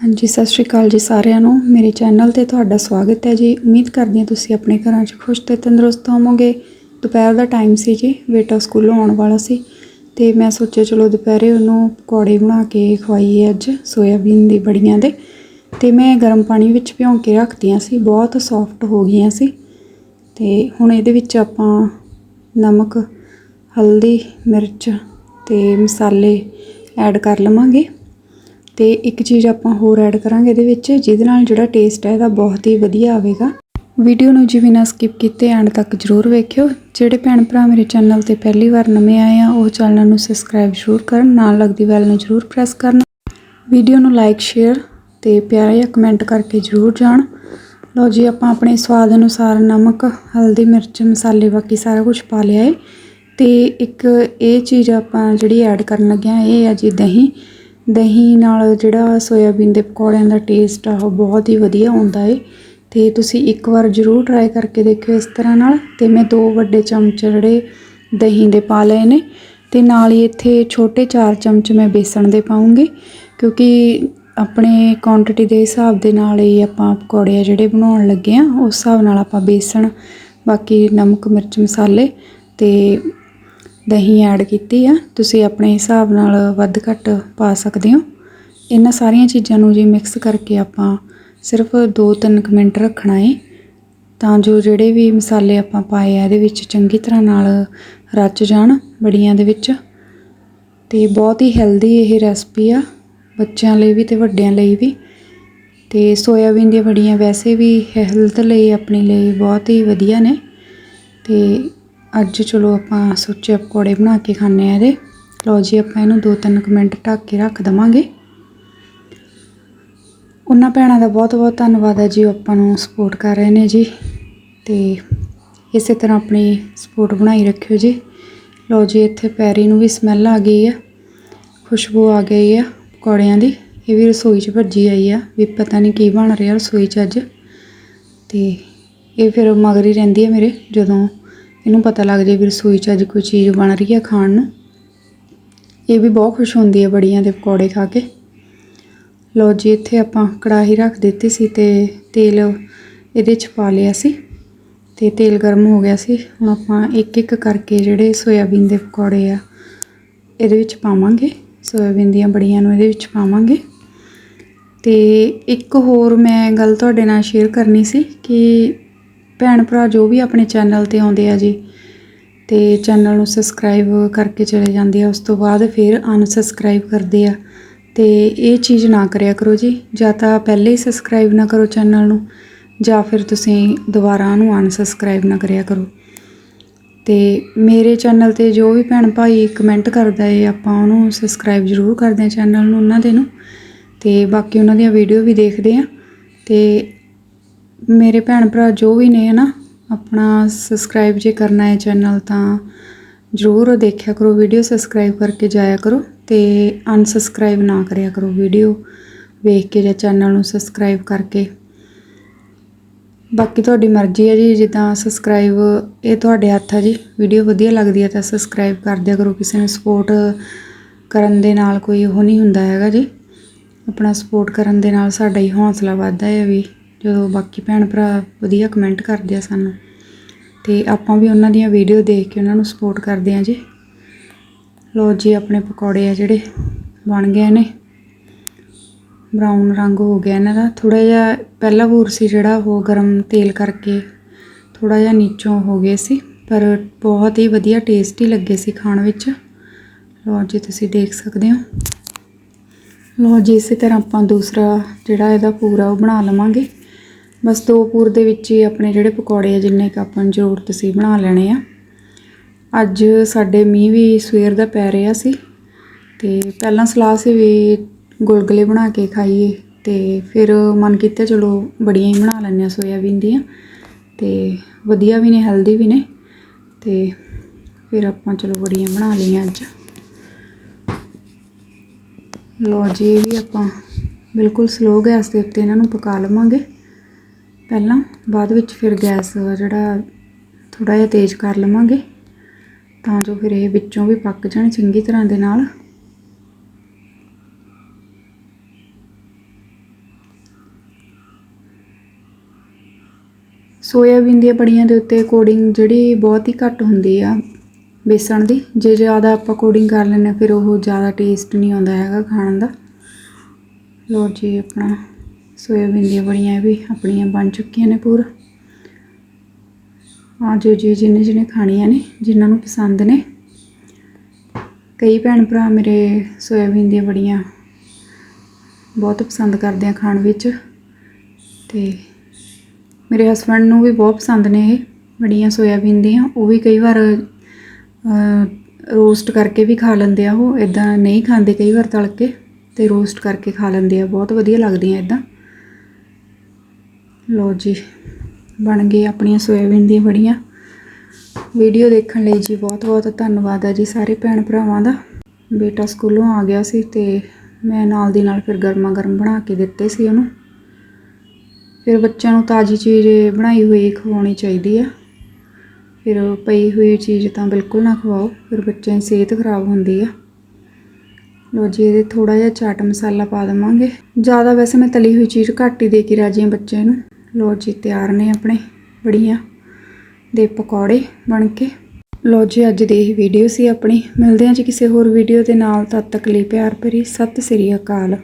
ਹਾਂਜੀ, ਸਤਿ ਸ਼੍ਰੀ ਅਕਾਲ ਜੀ ਸਾਰਿਆਂ ਨੂੰ। ਮੇਰੇ ਚੈਨਲ ਤੇ ਤੁਹਾਡਾ ਸਵਾਗਤ ਹੈ ਜੀ। ਉਮੀਦ ਕਰਦੀ ਹਾਂ ਤੁਸੀਂ ਆਪਣੇ ਘਰਾਂ 'ਚ ਖੁਸ਼ ਤੇ ਤੰਦਰੁਸਤ ਹੋਵੋਗੇ। ਦੁਪਹਿਰ ਦਾ ਟਾਈਮ ਸੀ ਜੀ। ਬੇਟਾ ਸਕੂਲੋਂ ਆਉਣ ਵਾਲਾ ਸੀ ਤੇ ਮੈਂ ਸੋਚਿਆ, ਚਲੋ ਦੁਪਹਿਰੇ ਉਹਨੂੰ ਪਕੌੜੇ ਬਣਾ ਕੇ ਖਵਾਈਏ ਅੱਜ, ਸੋਇਆਬੀਨ ਦੀ ਬੜੀਆਂ ਦੇ। ਤੇ ਮੈਂ ਗਰਮ ਪਾਣੀ ਵਿੱਚ ਭਿਉਂ ਕੇ ਰੱਖਤੀਆਂ ਸੀ। ਬਹੁਤ ਸੌਫਟ ਹੋ ਗਈਆਂ ਸੀ। ਤੇ ਹੁਣ ਇਹਦੇ ਵਿੱਚ ਆਪਾਂ ਨਮਕ, ਹਲਦੀ, ਮਿਰਚ ਤੇ ਮਸਾਲੇ ਐਡ ਕਰ ਲਵਾਂਗੇ। ਤੇ ਇੱਕ ਚੀਜ਼ ਆਪਾਂ ਹੋਰ ਐਡ ਕਰਾਂਗੇ ਇਹਦੇ ਵਿੱਚ, ਜਿਹਦੇ ਨਾਲ ਜਿਹੜਾ ਟੇਸਟ ਹੈ ਇਹਦਾ ਬਹੁਤ ਹੀ ਵਧੀਆ ਆਵੇਗਾ। ਵੀਡੀਓ ਨੂੰ ਜੀ ਬਿਨਾਂ ਸਕਿਪ ਕੀਤੇ ਐਂਡ ਤੱਕ ਜਰੂਰ ਵੇਖਿਓ। ਜਿਹੜੇ ਭੈਣ ਭਰਾ ਮੇਰੇ ਚੈਨਲ ਤੇ ਪਹਿਲੀ ਵਾਰ ਨਵੇਂ ਆਏ ਆ, ਉਹ ਚੈਨਲ ਨੂੰ ਸਬਸਕ੍ਰਾਈਬ ਜ਼ਰੂਰ ਕਰਨ, ਨਾਲ ਲੱਗਦੀ ਬੈਲ ਨੂੰ ਜ਼ਰੂਰ ਪ੍ਰੈਸ ਕਰਨ। ਵੀਡੀਓ ਨੂੰ ਲਾਈਕ ਸ਼ੇਅਰ ਤੇ ਪਿਆਰਾ ਜਿਹਾ ਕਮੈਂਟ ਕਰਕੇ ਜ਼ਰੂਰ ਜਾਣ। ਲਓ ਜੀ, ਆਪਾਂ ਆਪਣੇ ਸਵਾਦ ਅਨੁਸਾਰ ਨਮਕ, ਹਲਦੀ, ਮਿਰਚ, ਮਸਾਲੇ, ਬਾਕੀ ਸਾਰਾ ਕੁਝ ਪਾ ਲਿਆ ਹੈ ਤੇ ਇੱਕ ਇਹ ਚੀਜ਼ ਆਪਾਂ ਜਿਹੜੀ ਐਡ ਕਰਨ ਲੱਗੇ ਆ ਇਹ ਹੈ ਜੀ ਦਹੀਂ। ਦਹੀਂ ਨਾਲ ਜਿਹੜਾ ਸੋਇਆਬੀਨ ਦੇ ਪਕੌੜਿਆਂ ਦਾ ਟੇਸਟ ਆ, ਉਹ ਬਹੁਤ ਹੀ ਵਧੀਆ ਆਉਂਦਾ ਏ। ਅਤੇ ਤੁਸੀਂ ਇੱਕ ਵਾਰ ਜ਼ਰੂਰ ਟਰਾਈ ਕਰਕੇ ਦੇਖਿਓ ਇਸ ਤਰ੍ਹਾਂ ਨਾਲ। ਅਤੇ ਮੈਂ ਦੋ ਵੱਡੇ ਚਮਚ ਜਿਹੜੇ ਦਹੀਂ ਦੇ ਪਾ ਲਏ ਨੇ। ਅਤੇ ਨਾਲ ਹੀ ਇੱਥੇ ਛੋਟੇ 4 ਚਮਚ ਮੈਂ ਬੇਸਣ ਦੇ ਪਾਉਂਗੀ। ਕਿਉਂਕਿ ਆਪਣੇ ਕੁਆਂਟੀਟੀ ਦੇ ਹਿਸਾਬ ਦੇ ਨਾਲ ਹੀ ਆਪਾਂ ਪਕੌੜੇ ਆ ਜਿਹੜੇ ਬਣਾਉਣ ਲੱਗੇ ਆ, ਉਸ ਹਿਸਾਬ ਨਾਲ ਆਪਾਂ ਬੇਸਣ, ਬਾਕੀ ਨਮਕ, ਮਿਰਚ, ਮਸਾਲੇ ਅਤੇ ਦਹੀਂ ਐਡ ਕੀਤੀ ਆ। ਤੁਸੀਂ ਆਪਣੇ ਹਿਸਾਬ ਨਾਲ ਵੱਧ ਘੱਟ ਪਾ ਸਕਦੇ ਹੋ। ਇਹਨਾਂ ਸਾਰੀਆਂ ਚੀਜ਼ਾਂ ਨੂੰ ਜੀ ਮਿਕਸ ਕਰਕੇ ਆਪਾਂ ਸਿਰਫ 2-3 ਮਿੰਟ ਰੱਖਣਾ ਏ। ਤਾਂ ਜੋ ਜਿਹੜੇ ਵੀ ਮਸਾਲੇ ਆਪਾਂ ਪਾਏ ਆ, ਇਹਦੇ ਵਿੱਚ ਚੰਗੀ ਤਰ੍ਹਾਂ ਨਾਲ ਰਚ ਜਾਣ ਬੜੀਆਂ ਦੇ ਵਿੱਚ। ਤੇ ਬਹੁਤ ਹੀ ਹੈਲਦੀ ਇਹ ਰੈਸਪੀ ਆ, ਬੱਚਿਆਂ ਲਈ ਵੀ ਤੇ ਵੱਡਿਆਂ ਲਈ ਵੀ। ਤੇ ਸੋਇਆਬੀਨ ਦੀਆਂ ਬੜੀਆਂ ਵੈਸੇ ਵੀ ਹੈਲਥ ਲਈ, ਆਪਣੀ ਲਈ ਬਹੁਤ ਹੀ ਵਧੀਆ ਨੇ। ਤੇ ਅੱਜ ਚਲੋ ਆਪਾਂ ਸੁੱਚੇ ਪਕੌੜੇ ਬਣਾ ਕੇ ਖਾਣੇ ਆ ਇਹਦੇ। ਲਓ ਜੀ, ਆਪਾਂ ਇਹਨੂੰ 2-3 ਮਿੰਟ ਢੱਕ ਕੇ ਰੱਖ ਦਵਾਂਗੇ। ਉਹਨਾਂ ਭੈਣਾਂ ਦਾ ਬਹੁਤ ਬਹੁਤ ਧੰਨਵਾਦ ਹੈ ਜੀ, ਉਹ ਆਪਾਂ ਨੂੰ ਸਪੋਰਟ ਕਰ ਰਹੇ ਨੇ ਜੀ। ਤੇ ਇਸੇ ਤਰ੍ਹਾਂ ਆਪਣੀ ਸਪੋਰਟ ਬਣਾਈ ਰੱਖਿਓ ਜੀ। ਲਓ ਜੀ, ਇੱਥੇ ਪੈਰੀ ਨੂੰ ਵੀ ਸਮੈਲ ਆ ਗਈ ਆ। ਖੁਸ਼ਬੂ ਆ ਗਈ ਆ ਪਕੌੜਿਆਂ ਦੀ। ਇਹ ਵੀ ਰਸੋਈ 'ਚ ਭੱਜੀ ਆਈ ਆ, ਵੀ ਪਤਾ ਨਹੀਂ ਕੀ ਬਣ ਰਿਹਾ ਰਸੋਈ 'ਚ ਅੱਜ। ਤੇ ਇਹ ਫਿਰ ਮਗਰ ਹੀ ਰਹਿੰਦੀ ਹੈ ਮੇਰੇ, ਜਦੋਂ ਇਹਨੂੰ ਪਤਾ ਲੱਗ ਜੇ ਵੀ ਰਸੋਈ 'ਚ ਅੱਜ ਕੋਈ ਚੀਜ਼ ਬਣ ਰਹੀ ਹੈ ਖਾਣ। ਨੂੰ ਇਹ ਵੀ ਬਹੁਤ ਖੁਸ਼ ਹੁੰਦੀ ਹੈ ਬੜੀਆਂ ਦੇ ਪਕੌੜੇ ਖਾ ਕੇ। ਲਓ ਜੀ, ਇੱਥੇ ਆਪਾਂ ਕੜਾਹੀ ਰੱਖ ਦਿੱਤੀ ਸੀ ਤੇ ਤੇਲ ਇਹਦੇ 'ਚ ਪਾ ਲਿਆ ਸੀ ਤੇ ਤੇਲ ਗਰਮ ਹੋ ਗਿਆ ਸੀ। ਹੁਣ ਆਪਾਂ ਇੱਕ ਇੱਕ ਕਰਕੇ ਜਿਹੜੇ ਸੋਇਆਬੀਨ ਦੇ ਪਕੌੜੇ ਆ, ਇਹਦੇ ਵਿੱਚ ਪਾਵਾਂਗੇ। ਸੋਇਆਬੀਨ ਦੀਆਂ ਬੜੀਆਂ ਨੂੰ ਇਹਦੇ ਵਿੱਚ ਪਾਵਾਂਗੇ। ਤੇ ਇੱਕ ਹੋਰ ਮੈਂ ਗੱਲ ਤੁਹਾਡੇ ਨਾਲ ਸ਼ੇਅਰ ਕਰਨੀ ਸੀ ਕਿ ਭੈਣ ਭਰਾ ਜੋ ਵੀ ਆਪਣੇ ਚੈਨਲ ਤੇ ਆਉਂਦੇ ਆ ਜੀ, ਤੇ ਚੈਨਲ ਨੂੰ ਸਬਸਕ੍ਰਾਈਬ ਕਰਕੇ ਚਲੇ ਜਾਂਦੇ ਆ, ਉਸ ਤੋਂ ਬਾਅਦ ਫਿਰ ਅਨਸਬਸਕ੍ਰਾਈਬ ਕਰਦੇ ਆ, ਤੇ ਇਹ ਚੀਜ਼ ਨਾ ਕਰਿਆ ਕਰੋ ਜੀ, ਜਾਂ ਤਾਂ ਪਹਿਲੇ ਹੀ ਸਬਸਕ੍ਰਾਈਬ ਨਾ ਕਰੋ ਚੈਨਲ ਨੂੰ, ਜਾਂ ਫਿਰ ਤੁਸੀਂ ਦੁਬਾਰਾ ਉਹਨੂੰ ਅਨਸਬਸਕ੍ਰਾਈਬ ਨਾ ਕਰਿਆ ਕਰੋ। ਤੇ ਮੇਰੇ ਚੈਨਲ ਤੇ ਜੋ ਵੀ ਭੈਣ ਭਾਈ ਕਮੈਂਟ ਕਰਦਾ ਏ, ਆਪਾਂ ਉਹਨੂੰ ਸਬਸਕ੍ਰਾਈਬ ਜ਼ਰੂਰ ਕਰਦੇ ਆ ਚੈਨਲ ਨੂੰ, ਉਹਨਾਂ ਦੇ ਨੂੰ, ਤੇ ਬਾਕੀ ਉਹਨਾਂ ਦੀਆਂ ਵੀਡੀਓ ਵੀ ਦੇਖਦੇ ਆ, ਤੇ ਮੇਰੇ ਭੈਣ ਭਰਾ ਜੋ ਵੀ ਨੇ ਨਾ ਆਪਣਾ ਸਬਸਕ੍ਰਾਈਬ ਜੇ ਕਰਨਾ ਹੈ ਚੈਨਲ ਤਾਂ ਜ਼ਰੂਰ ਦੇਖਿਆ ਕਰੋ ਵੀਡੀਓ ਸਬਸਕ੍ਰਾਈਬ ਕਰਕੇ ਜਾਇਆ ਕਰੋ ਤੇ ਅਨਸਬਸਕ੍ਰਾਈਬ ਨਾ ਕਰਿਆ ਕਰੋ ਵੀਡੀਓ ਵੇਖ ਕੇ ਜਾਂ ਚੈਨਲ ਨੂੰ ਸਬਸਕ੍ਰਾਈਬ ਕਰਕੇ। ਬਾਕੀ ਤੁਹਾਡੀ ਮਰਜ਼ੀ ਹੈ ਜੀ, ਜਿੱਦਾਂ ਸਬਸਕ੍ਰਾਈਬ ਇਹ ਤੁਹਾਡੇ ਹੱਥ ਆ ਜੀ ਵੀਡੀਓ ਵਧੀਆ ਲੱਗਦੀ ਹੈ ਤਾਂ ਸਬਸਕ੍ਰਾਈਬ ਕਰ ਦਿਆ ਕਰੋ, ਕਿਸੇ ਨੂੰ ਸਪੋਰਟ ਕਰਨ ਦੇ ਨਾਲ ਕੋਈ ਉਹ ਨਹੀਂ ਹੁੰਦਾ ਹੈਗਾ ਜੀ। ਆਪਣਾ ਸਪੋਰਟ ਕਰਨ ਦੇ ਨਾਲ ਸਾਡਾ ਹੀ ਹੌਸਲਾ ਵੱਧਦਾ ਹੈ ਵੀ ਜਦੋਂ ਬਾਕੀ ਭੈਣ ਭਰਾ ਵਧੀਆ ਕਮੈਂਟ ਕਰਦੇ ਆ ਸਾਨੂੰ, ਤੇ ਆਪਾਂ ਵੀ ਉਹਨਾਂ ਦੀਆਂ ਵੀਡੀਓ ਦੇਖ ਕੇ ਉਹਨਾਂ ਨੂੰ ਸਪੋਰਟ ਕਰਦੇ ਆ ਜੀ। ਲੋ ਜੀ, ਆਪਣੇ ਪਕੌੜੇ ਆ ਜਿਹੜੇ ਬਣ ਗਏ ਨੇ। ਬਰਾਊਨ ਰੰਗ ਹੋ ਗਿਆ ਇਹਨਾਂ ਦਾ। ਥੋੜਾ ਜਿਹਾ ਪਹਿਲਾ ਬੂਰ ਸੀ ਜਿਹੜਾ ਉਹ ਗਰਮ ਤੇਲ ਕਰਕੇ ਥੋੜਾ ਜਿਹਾ ਨੀਚੋਂ ਹੋ ਗਏ ਸੀ, ਪਰ ਬਹੁਤ ਹੀ ਵਧੀਆ ਟੇਸਟੀ ਲੱਗੇ ਸੀ ਖਾਣ ਵਿੱਚ। ਲੋ ਜੀ, ਤੁਸੀਂ ਦੇਖ ਸਕਦੇ ਹੋ। ਲੋ ਜੀ, ਇਸੇ ਤਰ੍ਹਾਂ ਆਪਾਂ ਦੂਸਰਾ ਜਿਹੜਾ ਇਹਦਾ ਪੂਰਾ ਉਹ ਬਣਾ ਲਵਾਂਗੇ। ਬਸ ਦੋ ਪੂਰ ਦੇ ਵਿੱਚ ਹੀ ਆਪਣੇ ਜਿਹੜੇ ਪਕੌੜੇ ਆ, ਜਿੰਨੇ ਕ ਆਪਾਂ ਨੂੰ ਜ਼ਰੂਰਤ ਸੀ, ਬਣਾ ਲੈਣੇ ਆ। ਅੱਜ ਸਾਡੇ ਮੀਂਹ ਵੀ ਸਵੇਰ ਦਾ ਪੈ ਰਿਹਾ ਸੀ ਤੇ ਪਹਿਲਾਂ ਸਲਾਹ ਸੀ ਵੀ ਗੁਲਗੁਲੇ ਬਣਾ ਕੇ ਖਾਈਏ ਤੇ ਫਿਰ ਮਨ ਕੀਤਾ ਚਲੋ ਬੜੀਆਂ ਹੀ ਬਣਾ ਲੈਂਦੇ ਆ ਸੋਇਆਬੀਨ ਦੀਆਂ ਤੇ ਵਧੀਆ ਵੀ ਨੇ, ਹੈਲਦੀ ਵੀ ਨੇ ਤੇ ਫਿਰ ਆਪਾਂ ਚਲੋ ਬੜੀਆਂ ਬਣਾ ਲਈਆਂ ਅੱਜ। ਲੋ ਜੀ, ਇਹ ਵੀ ਆਪਾਂ ਬਿਲਕੁਲ ਸਲੋ ਗੈਸ ਦੇ ਉੱਤੇ ਇਹਨਾਂ ਨੂੰ ਪਕਾ ਲਵਾਂਗੇ। ਪਹਿਲਾਂ ਬਾਅਦ ਵਿੱਚ ਫਿਰ ਗੈਸ ਜਿਹੜਾ ਥੋੜਾ ਜਿਹਾ ਤੇਜ਼ ਕਰ ਲਵਾਂਗੇ, ਤਾਂ ਜੋ ਫਿਰ ਇਹ ਵਿੱਚੋਂ ਵੀ ਪੱਕ ਜਾਣ ਚੰਗੀ ਤਰ੍ਹਾਂ ਦੇ ਨਾਲ। ਸੋਇਆਬੀਨ ਦੀਆਂ ਬੜੀਆਂ ਦੇ ਉੱਤੇ ਕੋਡਿੰਗ ਜਿਹੜੀ ਬਹੁਤ ਹੀ ਘੱਟ ਹੁੰਦੀ ਆ ਬੇਸਣ ਦੀ। ਜੇ ਜ਼ਿਆਦਾ ਆਪਾਂ ਕੋਡਿੰਗ ਕਰ ਲੈਂਦੇ ਫਿਰ ਉਹ ਜ਼ਿਆਦਾ ਟੇਸਟ ਨਹੀਂ ਆਉਂਦਾ ਹੈਗਾ ਖਾਣ ਦਾ। ਲੋ ਜੀ ਆਪਣਾ ਸੋਇਆਬੀਨ ਦੀਆਂ ਬੜੀਆਂ ਵੀ ਆਪਣੀਆਂ ਬਣ ਚੁੱਕੀਆਂ ਨੇ ਪੂਰਾ। ਆ ਜੋ ਜੀ ਜਿਹਨੇ ਜਿਹਨੇ ਖਾਣੀਆਂ ਨੇ, ਜਿਨ੍ਹਾਂ ਨੂੰ ਪਸੰਦ ਨੇ। ਕਈ ਭੈਣ ਭਰਾ ਮੇਰੇ ਸੋਇਆਬੀਨ ਦੀਆਂ ਬੜੀਆਂ ਬਹੁਤ ਪਸੰਦ ਕਰਦੇ ਆ ਖਾਣ ਵਿੱਚ। ਤੇ ਮੇਰੇ ਹਸਬੰਡ ਨੂੰ ਵੀ ਬਹੁਤ ਪਸੰਦ ਨੇ ਇਹ, ਬੜੀਆਂ ਸੋਇਆਬੀਨ ਦੀਆਂ। ਉਹ ਵੀ ਕਈ ਵਾਰ ਰੋਸਟ ਕਰਕੇ ਵੀ ਖਾ ਲੈਂਦੇ ਆ ਉਹ। ਇਦਾਂ ਨਹੀਂ ਖਾਂਦੇ ਕਈ ਵਾਰ ਤਲ ਕੇ, ਤੇ ਰੋਸਟ ਕਰਕੇ ਖਾ ਲੈਂਦੇ ਆ। ਬਹੁਤ ਵਧੀਆ ਲੱਗਦੀਆਂ ਇਦਾਂ ਲੋ ਜੀ, ਬਣ ਗਏ ਆਪਣੀਆਂ ਸੋਇਆਬੀਨ ਦੀਆਂ ਬੜੀਆਂ ਵੀਡੀਓ ਦੇਖਣ ਲਈ ਜੀ ਬਹੁਤ ਬਹੁਤ ਧੰਨਵਾਦ ਹੈ ਜੀ ਸਾਰੇ ਭੈਣ ਭਰਾਵਾਂ ਦਾ। ਬੇਟਾ ਸਕੂਲੋਂ ਆ ਗਿਆ ਸੀ ਤੇ ਮੈਂ ਨਾਲ ਦੀ ਨਾਲ ਫਿਰ ਗਰਮਾ ਗਰਮ ਬਣਾ ਕੇ ਦਿੱਤੇ ਸੀ ਉਹਨੂੰ। ਫਿਰ ਬੱਚਿਆਂ ਨੂੰ ਤਾਜ਼ੀ ਚੀਜ਼ ਬਣਾਈ ਹੋਈ ਖਵਾਉਣੀ ਚਾਹੀਦੀ ਆ। ਫਿਰ ਪਈ ਹੋਈ ਚੀਜ਼ ਤਾਂ ਬਿਲਕੁਲ ਨਾ ਖਵਾਓ, ਫਿਰ ਬੱਚਿਆਂ ਦੀ ਸਿਹਤ ਖਰਾਬ ਹੁੰਦੀ ਆ। ਲੋ ਜੀ, ਇਹਦੇ ਥੋੜਾ ਜਿਹਾ ਚਾਟ ਮਸਾਲਾ ਪਾ ਦੇਵਾਂਗੇ। ਜ਼ਿਆਦਾ ਵੈਸੇ ਮੈਂ ਤਲੀ ਹੋਈ ਚੀਜ਼ ਘੱਟ ਹੀ ਦੇ ਕੇ ਰਾਜੀ ਹਾਂ ਬੱਚੇ ਨੂੰ। ਲੋ ਜੀ, ਤਿਆਰ ਨੇ ਆਪਣੇ ਬੜੀਆਂ ਦੇ ਪਕੌੜੇ ਬਣ ਕੇ। ਲੋ ਜੀ, ਅੱਜ ਦੀ ਇਹ ਵੀਡੀਓ ਸੀ ਆਪਣੀ। ਮਿਲਦੇ ਹਾਂ ਜੀ ਕਿਸੇ ਹੋਰ ਵੀਡੀਓ ਦੇ ਨਾਲ। ਤਦ ਤੱਕ ਲਈ ਪਿਆਰ ਭਰੀ। ਸਤਿ ਸ੍ਰੀ ਅਕਾਲ।